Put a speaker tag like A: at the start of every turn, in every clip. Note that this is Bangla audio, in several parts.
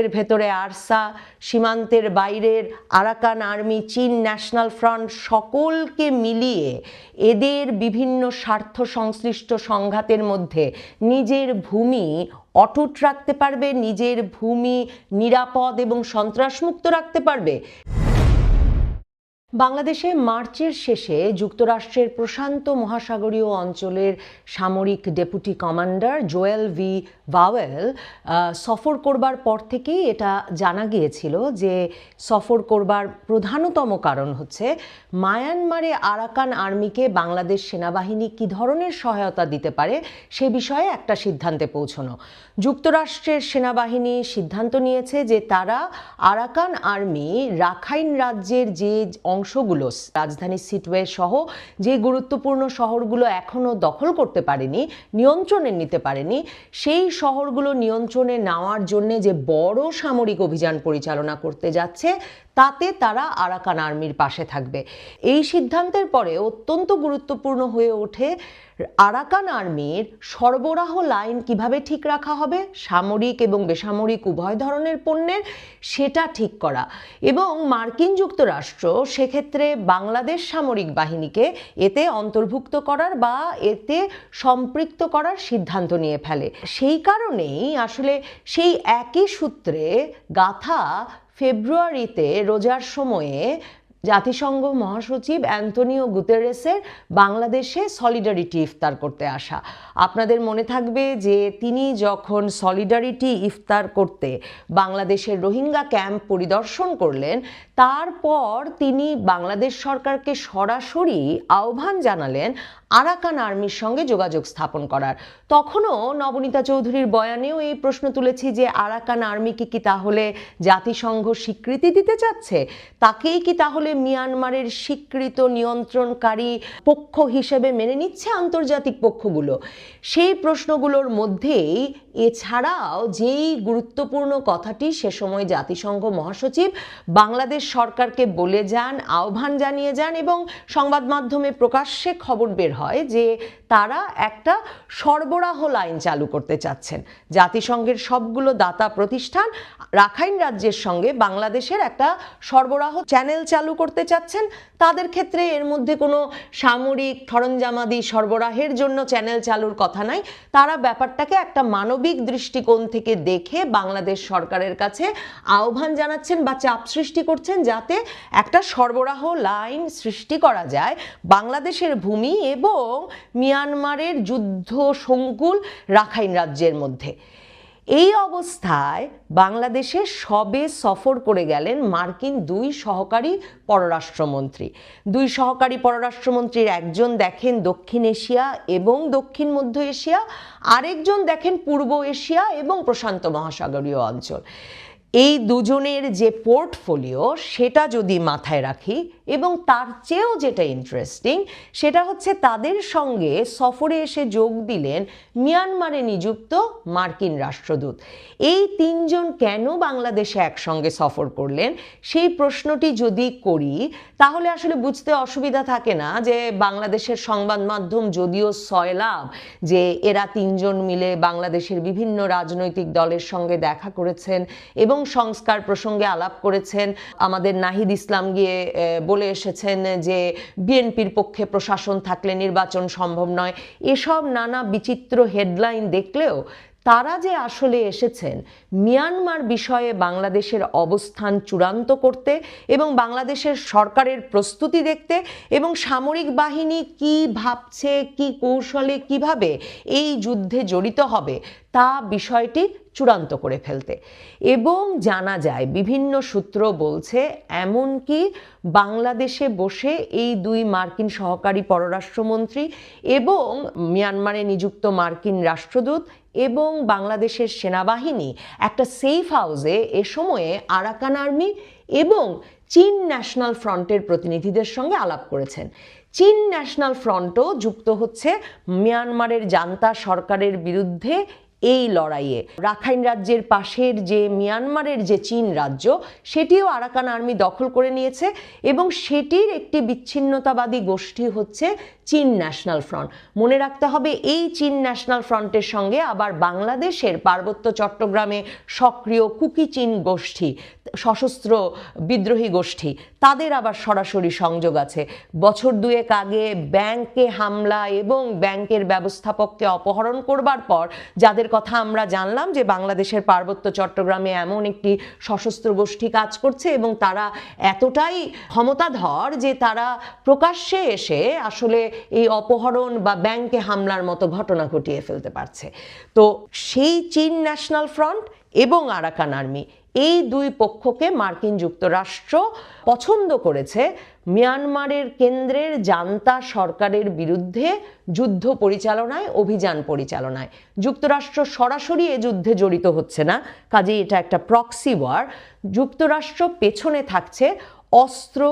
A: এর ভেতরে আরসা, সীমান্তের বাইরের Arakan army, Chin national front সকলকে মিলিয়ে এদের বিভিন্ন স্বার্থ সংশ্লিষ্ট সংঘাতের মধ্যে নিজের ভূমি অটুট রাখতে পারবে, নিজের ভূমি নিরাপদ এবং সন্ত্রাসমুক্ত রাখতে পারবে। বাংলাদেশে মার্চের শেষে যুক্তরাষ্ট্রের প্রশান্ত মহাসাগরীয় অঞ্চলের সামরিক deputy commander Joel V Vowell সফর করবার পর থেকেই এটা জানা গিয়েছিল যে সফর করবার প্রধানতম কারণ হচ্ছে মায়ানমারে আরাকান আর্মিকে বাংলাদেশ সেনাবাহিনী কী ধরনের সহায়তা দিতে পারে সে বিষয়ে একটা সিদ্ধান্তে পৌঁছনো। যুক্তরাষ্ট্রের সেনাবাহিনী সিদ্ধান্ত নিয়েছে যে তারা আরাকান আর্মি রাখাইন রাজ্যের যে অংশগুলো রাজধানী সিটওয়ে সহ যে গুরুত্বপূর্ণ শহরগুলো এখনও দখল করতে পারেনি, নিয়ন্ত্রণে নিতে পারেনি, সেই শহরগুলো নিয়ন্ত্রণে নেওয়ার জন্য যে বড় সামরিক অভিযান পরিচালনা করতে যাচ্ছে তাতে তারা আরাকান আর্মির পাশে থাকবে। এই সিদ্ধান্তের পরে অত্যন্ত গুরুত্বপূর্ণ হয়ে ওঠে আরাকান আর্মির সরবরাহ লাইন কীভাবে ঠিক রাখা হবে, সামরিক এবং বেসামরিক উভয় ধরনের পণ্যের সেটা ঠিক করা এবং মার্কিন যুক্তরাষ্ট্র সেক্ষেত্রে বাংলাদেশ সামরিক বাহিনীকে এতে অন্তর্ভুক্ত করার বা এতে সম্পৃক্ত করার সিদ্ধান্ত নিয়ে ফেলে। সেই কারণেই আসলে সেই একই সূত্রে গাথা ফেব্রুয়ারিতে রোজার সময়ে জাতিসংঘ মহাসচিব অ্যান্টনিও গুতেরেসের বাংলাদেশে সলিডারিটি ইফতার করতে আসা। আপনাদের মনে থাকবে যে তিনি যখন সলিডারিটি ইফতার করতে বাংলাদেশের রোহিঙ্গা ক্যাম্প পরিদর্শন করলেন, তারপর তিনি বাংলাদেশ সরকারকে সরাসরি আহ্বান জানালেন আরাকান আর্মির সঙ্গে যোগাযোগ স্থাপন করার। তখনও নবনীতা চৌধুরীর বয়ানেও এই প্রশ্ন তুলেছি যে আরাকান আর্মিকে কি তাহলে জাতিসংঘ স্বীকৃতি দিতে চাচ্ছে? তাকেই কি তাহলে মিয়ানমারের স্বীকৃত নিয়ন্ত্রণকারী পক্ষ হিসেবে মেনে নিচ্ছে আন্তর্জাতিক পক্ষগুলো। সেই প্রশ্নগুলোর মধ্যেই এছাড়াও যেই গুরুত্বপূর্ণ কথাটি সে সময় জাতিসংঘ মহাসচিব, বাংলাদেশ সরকারকে বলে যান, আহ্বান জানিয়ে যান এবং সংবাদ মাধ্যমে প্রকাশ্যে খবর বের হয় যে তারা একটা সরবরাহ লাইন চালু করতে চাচ্ছেন। জাতিসংঘের সবগুলো দাতা প্রতিষ্ঠান রাখাইন রাজ্যের সঙ্গে বাংলাদেশের একটা সরবরাহ চ্যানেল চালু করতে চাচ্ছেন। তাদের ক্ষেত্রে এর মধ্যে কোনো সামরিক সরঞ্জামাদি সরবরাহের জন্য চ্যানেল চালুর কথা নাই। তারা ব্যাপারটাকে একটা মানবিক দৃষ্টিকোণ থেকে দেখে বাংলাদেশ সরকারের কাছে আহ্বান জানাচ্ছেন বা চাপ সৃষ্টি করছেন যাতে একটা সরবরাহ লাইন সৃষ্টি করা যায় বাংলাদেশের ভূমি এবং মিয়ানমারের যুদ্ধ সংকুল রাখাইন রাজ্যের মধ্যে। এই অবস্থায় বাংলাদেশে সবে সফর করে গেলেন মার্কিন দুই সহকারী পররাষ্ট্রমন্ত্রী। দুই সহকারী পররাষ্ট্রমন্ত্রীর একজন দেখেন দক্ষিণ এশিয়া এবং দক্ষিণ মধ্য এশিয়া, আরেকজন দেখেন পূর্ব এশিয়া এবং প্রশান্ত মহাসাগরীয় অঞ্চল। এই দুজনের যে পোর্টফোলিও, সেটা যদি মাথায় রাখি এবং তার চেয়েও যেটা ইন্টারেস্টিং সেটা হচ্ছে তাদের সঙ্গে সফরে এসে যোগ দিলেন মিয়ানমারে নিযুক্ত মার্কিন রাষ্ট্রদূত। এই তিনজন কেন বাংলাদেশে একসঙ্গে সফর করলেন, সেই প্রশ্নটি যদি করি, তাহলে আসলে বুঝতে অসুবিধা থাকে না যে বাংলাদেশের সংবাদ মাধ্যম যদিও সয়লাভ যে এরা তিনজন মিলে বাংলাদেশের বিভিন্ন রাজনৈতিক দলের সঙ্গে দেখা করেছেন এবং সংস্কার প্রসঙ্গে আলাপ করেছেন। আমাদের নাহিদ ইসলাম গিয়ে বলে এসেছেন যে, বিএনপির পক্ষে প্রশাসন থাকলে নির্বাচন সম্ভব নয়। এসব নানা বিচিত্র হেডলাইন দেখলেও তারা যে আসলে এসেছেন, মিয়ানমার বিষয়ে বাংলাদেশের অবস্থান চূড়ান্ত করতে এবং বাংলাদেশের সরকারের প্রস্তুতি দেখতে এবং সামরিক বাহিনী কি ভাবছে, কি কৌশলে, কীভাবে এই যুদ্ধে জড়িত হবে তা বিষয়টি চূড়ান্ত করে ফেলতে। এবং জানা যায়, বিভিন্ন সূত্র বলছে, এমনকি বাংলাদেশে বসে এই দুই মার্কিন সহকারী পররাষ্ট্রমন্ত্রী এবং মিয়ানমারে নিযুক্ত মার্কিন রাষ্ট্রদূত এবং বাংলাদেশের সেনাবাহিনী একটা সেফ হাউসে এ সময়ে আরাকান আর্মি এবং চীন ন্যাশনাল ফ্রন্টের প্রতিনিধিদের সঙ্গে আলাপ করেছেন। চীন ন্যাশনাল ফ্রন্টও যুক্ত হচ্ছে মিয়ানমারের জান্তা সরকারের বিরুদ্ধে এই লড়াইয়ে। রাখাইন রাজ্যের পাশের যে মিয়ানমারের যে চীন রাজ্য, সেটিও আরাকান আর্মি দখল করে নিয়েছে এবং সেটির একটি বিচ্ছিন্নতাবাদী গোষ্ঠী হচ্ছে চীন ন্যাশনাল ফ্রন্ট। মনে রাখতে হবে, এই চীন ন্যাশনাল ফ্রন্টের সঙ্গে আবার বাংলাদেশের পার্বত্য চট্টগ্রামে সক্রিয় কুকি চীন গোষ্ঠী, সশস্ত্র বিদ্রোহী গোষ্ঠী, তাদের আবার সরাসরি সংযোগ আছে। বছর দুয়েক আগে ব্যাংকে হামলা এবং ব্যাংকের ব্যবস্থাপককে অপহরণ করবার পর, যাদের কথা আমরা জানলাম যে বাংলাদেশের পার্বত্য চট্টগ্রামে এমন একটি সশস্ত্র গোষ্ঠী কাজ করছে এবং তারা এতটাই ক্ষমতাধর যে তারা প্রকাশ্যে এসে আসলে এই অপহরণ বা ব্যাংকে হামলার মতো ঘটনা ঘটিয়ে ফেলতে পারছে। তো সেই চীন ন্যাশনাল ফ্রন্ট এবং আরাকান আর্মি এই দুই পক্ষকে মার্কিন যুক্তরাষ্ট্র পছন্দ করেছে মিয়ানমারের কেন্দ্রের জান্তা সরকারের বিরুদ্ধে যুদ্ধ পরিচালনায়, অভিযান পরিচালনায়। যুক্তরাষ্ট্র সরাসরি এ যুদ্ধে জড়িত হচ্ছে না, কাজেই এটা একটা প্রক্সি ওয়ার যুক্তরাষ্ট্র পেছনে থাকছে অস্ত্র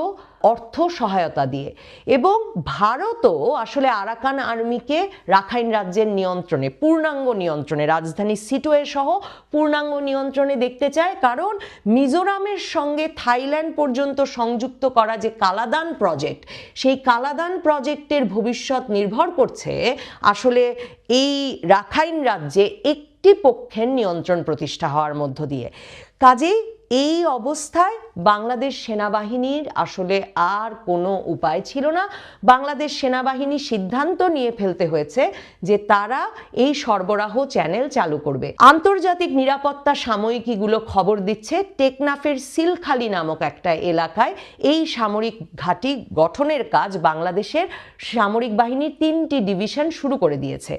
A: অর্থ সহায়তা দিয়ে। এবং ভারতও আসলে আরাকান আর্মিকে রাখাইন রাজ্যের নিয়ন্ত্রণে, পূর্ণাঙ্গ নিয়ন্ত্রণে, রাজধানী সিটোয়ে সহ পূর্ণাঙ্গ নিয়ন্ত্রণে দেখতে চায়। কারণ মিজোরামের সঙ্গে থাইল্যান্ড পর্যন্ত সংযুক্ত করা যে কালাদান প্রজেক্ট, সেই কালাদান প্রজেক্টের ভবিষ্যৎ নির্ভর করছে আসলে এই রাখাইন রাজ্যে একটি পক্ষের নিয়ন্ত্রণ প্রতিষ্ঠা হওয়ার মধ্য দিয়ে। কাজেই এই অবস্থায় বাংলাদেশ সেনাবাহিনীর আসলে আর কোনো উপায় ছিল না। বাংলাদেশ সেনাবাহিনী সিদ্ধান্ত নিয়ে ফেলতে হয়েছে যে তারা এই সরবরাহ চ্যানেল চালু করবে। আন্তর্জাতিক নিরাপত্তা সাময়িকীগুলো খবর দিচ্ছে টেকনাফের সিলখালি নামক একটা এলাকায় এই সামরিক ঘাঁটি গঠনের কাজ বাংলাদেশের সামরিক বাহিনীর তিনটি ডিভিশন শুরু করে দিয়েছে।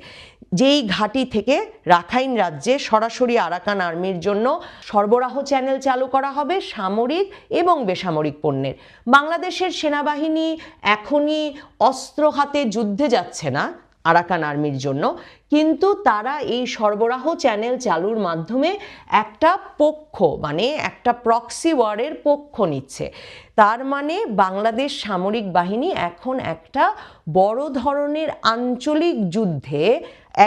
A: যেই ঘাঁটি থেকে রাখাইন রাজ্যে সরাসরি আরাকান আর্মির জন্য সরবরাহ চ্যানেল চালু করা হবে সামরিক এবং বেসামরিক পণ্যের। বাংলাদেশের সেনাবাহিনী এখনই অস্ত্র হাতে যুদ্ধে যাচ্ছে না আরাকান আর্মির জন্য, কিন্তু তারা এই সরবরাহ চ্যানেল চালুর মাধ্যমে একটা পক্ষ মানে একটা প্রক্সি ওয়ারের পক্ষ নিচ্ছে। তার মানে বাংলাদেশ সামরিক বাহিনী এখন একটা বড় ধরনের আঞ্চলিক যুদ্ধে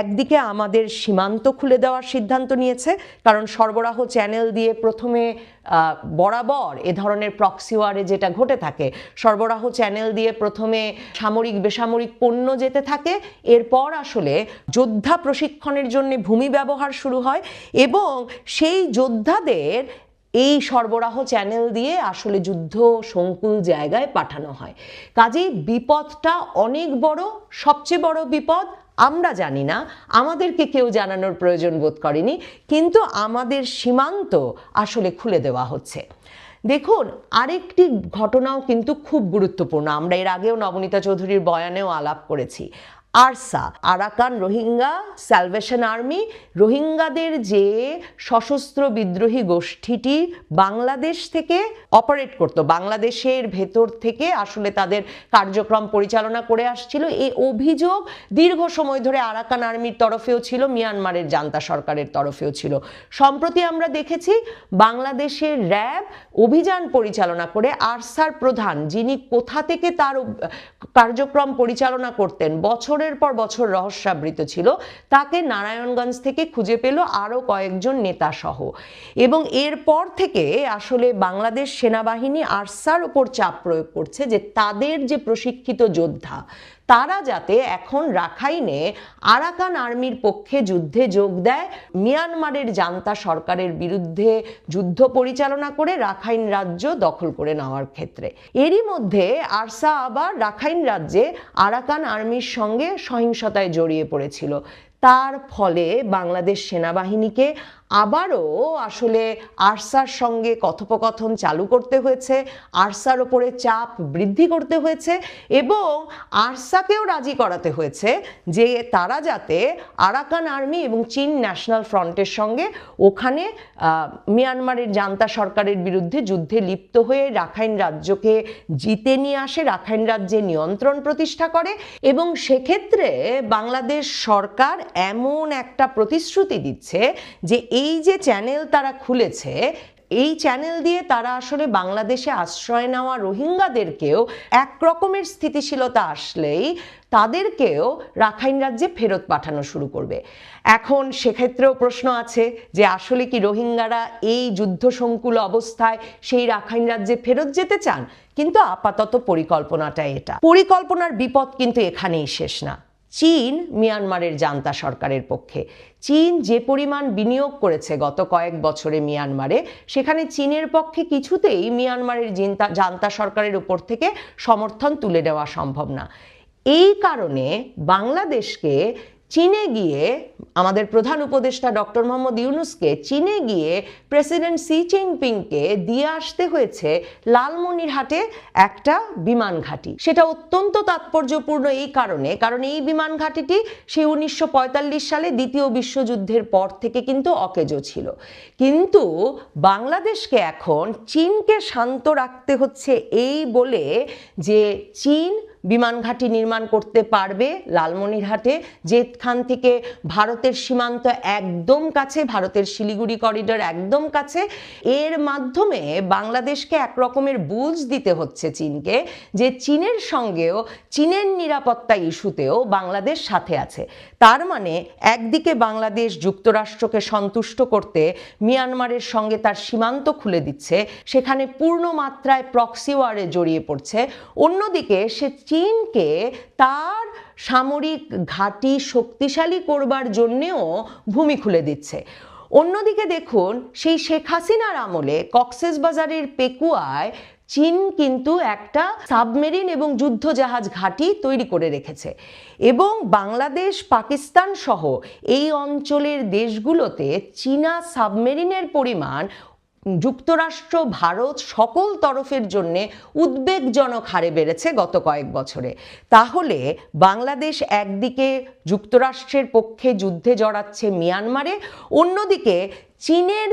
A: একদিকে আমাদের সীমান্ত খুলে দেওয়ার সিদ্ধান্ত নিয়েছে, কারণ সরবরাহ চ্যানেল দিয়ে প্রথমে বরাবর এ ধরনের প্রক্সি ওয়ারে যেটা ঘটে থাকে, সরবরাহ চ্যানেল দিয়ে প্রথমে সামরিক, বেসামরিক পণ্য যেতে থাকে, এরপর আসলে যোদ্ধা প্রশিক্ষণের জন্য ভূমি ব্যবহার শুরু হয় এবং সেই যোদ্ধাদের এই সরবরাহ চ্যানেল দিয়ে আসলে যুদ্ধ সংকুল জায়গায় পাঠানো হয়। কাজেই বিপদটা অনেক বড়, সবচেয়ে বড় বিপদ আমরা জানি না, আমাদেরকে কেউ জানানোর প্রয়োজন বোধ করেনি, কিন্তু আমাদের সীমান্ত আসলে খুলে দেওয়া হচ্ছে। দেখুন, আরেকটি ঘটনাও কিন্তু খুব গুরুত্বপূর্ণ, আমরা এর আগেও নবনীতা চৌধুরীর বয়ানেও আলাপ করেছি। ARSA, Arakan Rohingya salvation army, রোহিঙ্গাদের যে সশস্ত্র বিদ্রোহী গোষ্ঠীটি বাংলাদেশ থেকে অপারেট করত, বাংলাদেশের ভেতর থেকে আসলে তাদের কার্যক্রম পরিচালনা করে আসছিল। এই অভিযোগ দীর্ঘ সময় ধরে আরাকান আর্মির তরফেও ছিল, মিয়ানমারের জান্তা সরকারের তরফেও ছিল। সম্প্রতি আমরা দেখেছি বাংলাদেশের র্যাব অভিযান পরিচালনা করে আরসার প্রধান, যিনি কোথা থেকে তার কার্যক্রম পরিচালনা করতেন বছরের পর বছর রহস্যাবৃত ছিল। তাকে নারায়ণগঞ্জ থেকে খুঁজে পেল আরও কয়েকজন নেতা সহ। এবং এরপর থেকে আসলে বাংলাদেশ সেনাবাহিনী আরসার ওপর চাপ প্রয়োগ করছে যে তাদের যে প্রশিক্ষিত যোদ্ধা তারা যাতে এখন রাখাইনে আরাকান আর্মির পক্ষে যুদ্ধে যোগ দেয়, মিয়ানমারের জান্তা সরকারের বিরুদ্ধে যুদ্ধ পরিচালনা করে রাখাইন রাজ্য দখল করে নেওয়ার ক্ষেত্রে। এরই মধ্যে আরসা আবার রাখাইন রাজ্যে আরাকান আর্মির সঙ্গে সহিংসতায় জড়িয়ে পড়েছিল। তার ফলে বাংলাদেশ সেনাবাহিনীকে আবারও আসলে আরসার সঙ্গে কথোপকথন চালু করতে হয়েছে, আরসার ওপরে চাপ বৃদ্ধি করতে হয়েছে এবং আরসাকেও রাজি করাতে হয়েছে যে তারা যাতে আরাকান আর্মি এবং চীন ন্যাশনাল ফ্রন্টের সঙ্গে ওখানে মিয়ানমারের জান্তা সরকারের বিরুদ্ধে যুদ্ধে লিপ্ত হয়ে রাখাইন রাজ্যকে জিতে নিয়ে আসে, রাখাইন রাজ্যে নিয়ন্ত্রণ প্রতিষ্ঠা করে এবং সেক্ষেত্রে বাংলাদেশ সরকার এমন একটা প্রতিশ্রুতি দিচ্ছে যে এই যে চ্যানেল তারা খুলেছে, এই চ্যানেল দিয়ে তারা আসলে বাংলাদেশে আশ্রয় নেওয়া রোহিঙ্গাদেরকেও এক রকমের স্থিতিশীলতা আসলেই তাদেরকেও রাখাইন রাজ্যে ফেরত পাঠানো শুরু করবে। এখন সেক্ষেত্রেও প্রশ্ন আছে যে আসলে কি রোহিঙ্গারা এই যুদ্ধসংকুল অবস্থায় সেই রাখাইন রাজ্যে ফেরত যেতে চান? কিন্তু আপাতত পরিকল্পনাটা এটা। পরিকল্পনার বিপদ কিন্তু এখানেই শেষ না। চীন মিয়ানমারের জান্তা সরকারের পক্ষে। চীন যে পরিমাণ বিনিয়োগ করেছে গত কয়েক বছরে মিয়ানমারে, সেখানে চীনের পক্ষে কিছুতেই মিয়ানমারের জিন্তা সরকারের উপর থেকে সমর্থন তুলে নেওয়া সম্ভব না। এই কারণে বাংলাদেশকে চীনে গিয়ে আমাদের প্রধান উপদেষ্টা ডক্টর মোহাম্মদ ইউনুসকে চীনে গিয়ে প্রেসিডেন্ট সি জিনপিংকে দিয়ে আসতে হয়েছে লালমনিরহাটে একটা বিমান ঘাঁটি। সেটা অত্যন্ত তাৎপর্যপূর্ণ এই কারণে, কারণ এই বিমান ঘাঁটিটি সেই উনিশশো পঁয়তাল্লিশ সালে দ্বিতীয় বিশ্বযুদ্ধের পর থেকে কিন্তু অকেজো ছিল। কিন্তু বাংলাদেশকে এখন চীনকে শান্ত রাখতে হচ্ছে এই বলে যে চীন বিমান ঘাঁটি নির্মাণ করতে পারবে লালমনিরহাটে। যেখান থেকে ভারতের সীমান্ত একদম কাছে, ভারতের শিলিগুড়ি করিডোর একদম কাছে। এর মাধ্যমে বাংলাদেশকে এক রকমের বুঝ দিতে হচ্ছে চীনকে যে চীনের সঙ্গেও, চীনের নিরাপত্তা ইস্যুতেও বাংলাদেশ সাথে আছে। তার মানে একদিকে বাংলাদেশ যুক্তরাষ্ট্রকে সন্তুষ্ট করতে মিয়ানমারের সঙ্গে তার সীমান্ত খুলে দিচ্ছে, সেখানে পূর্ণ মাত্রায় প্রক্সি ওয়ারে জড়িয়ে পড়ছে। অন্যদিকে সে চীনকে তার সামরিক ঘাঁটি শক্তিশালী করবার জন্যেও ভূমি খুলে দিচ্ছে। অন্যদিকে দেখুন, সেই শেখ হাসিনার আমলে কক্সেস বাজারের পেকুয়ায় চীন কিন্তু একটা সাবমেরিন এবং যুদ্ধজাহাজ ঘাঁটি তৈরি করে রেখেছে এবং বাংলাদেশ, পাকিস্তান সহ এই অঞ্চলের দেশগুলোতে চীনা সাবমেরিনের পরিমাণ যুক্তরাষ্ট্র, ভারত সকল তরফের জন্যে উদ্বেগজনক হারে বেড়েছে গত কয়েক বছরে। তাহলে বাংলাদেশ একদিকে যুক্তরাষ্ট্রের পক্ষে যুদ্ধে জড়াচ্ছে মিয়ানমারে, অন্যদিকে চীনের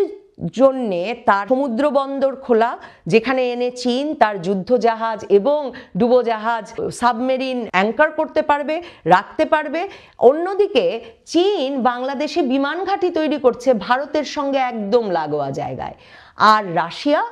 A: জন্যে তার সমুদ্র বন্দর খোলা, যেখানে এনে চীন তার যুদ্ধজাহাজ এবং ডুবোজাহাজ, সাবমেরিন অ্যাঙ্কার করতে পারবে, রাখতে পারবে। অন্যদিকে চীন বাংলাদেশে বিমান ঘাঁটি তৈরি করছে ভারতের সঙ্গে একদম লাগোয়া জায়গায়। আর রাশিয়া?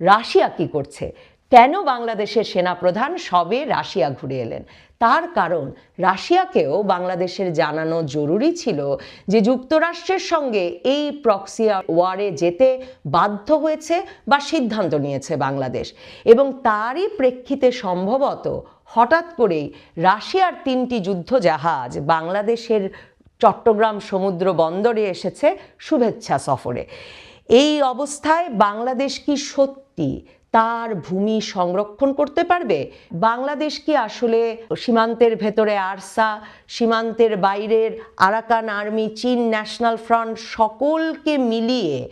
A: রাশিয়া কি করছে? কেন বাংলাদেশের সেনাপ্রধান সবে রাশিয়া ঘুরে এলেন? তার কারণ, রাশিয়াকেও বাংলাদেশের জানানো জরুরি ছিল যে যুক্তরাষ্ট্রের সঙ্গে এই প্রক্সিয়া ওয়ারে যেতে বাধ্য হয়েছে বা সিদ্ধান্ত নিয়েছে বাংলাদেশ। এবং তারই প্রেক্ষিতে সম্ভবত হঠাৎ করেই রাশিয়ার তিনটি যুদ্ধজাহাজ বাংলাদেশের চট্টগ্রাম সমুদ্র বন্দরে এসেছে শুভেচ্ছা সফরে। এই অবস্থায় বাংলাদেশ কি সত্যি তার ভূমি সংরক্ষণ করতে পারবে? বাংলাদেশ কি আসলে সীমান্তের ভেতরে আরসা, সীমান্তের বাইরের Arakan army, Chin national front সকলকে মিলিয়ে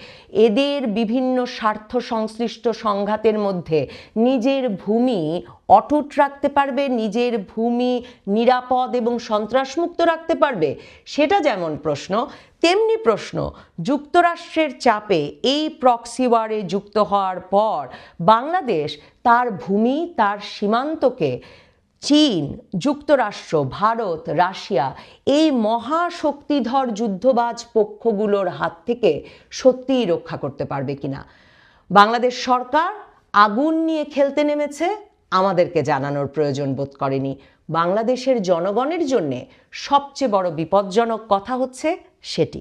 A: এদের বিভিন্ন স্বার্থ সংশ্লিষ্ট সংঘাতের মধ্যে নিজের ভূমি অটুট রাখতে পারবে, নিজের ভূমি নিরাপদ এবং সন্ত্রাসমুক্ত রাখতে পারবে? সেটা যেমন প্রশ্ন তেমনি প্রশ্ন, যুক্তরাষ্ট্রের চাপে এই প্রক্সি ওয়ারে যুক্ত হওয়ার পর বাংলাদেশ তার ভূমি, তার সীমান্তকে, চীন, যুক্তরাষ্ট্র, ভারত, রাশিয়া এই মহাশক্তিধর যুদ্ধবাজ পক্ষগুলোর হাত থেকে সত্যিই রক্ষা করতে পারবে কিনা? বাংলাদেশ সরকার আগুন নিয়ে খেলতে নেমেছে, আমাদেরকে জানানোর প্রয়োজন বোধ করেনি। বাংলাদেশের জনগণের জন্যে সবচেয়ে বড় বিপজ্জনক কথা হচ্ছে সেটি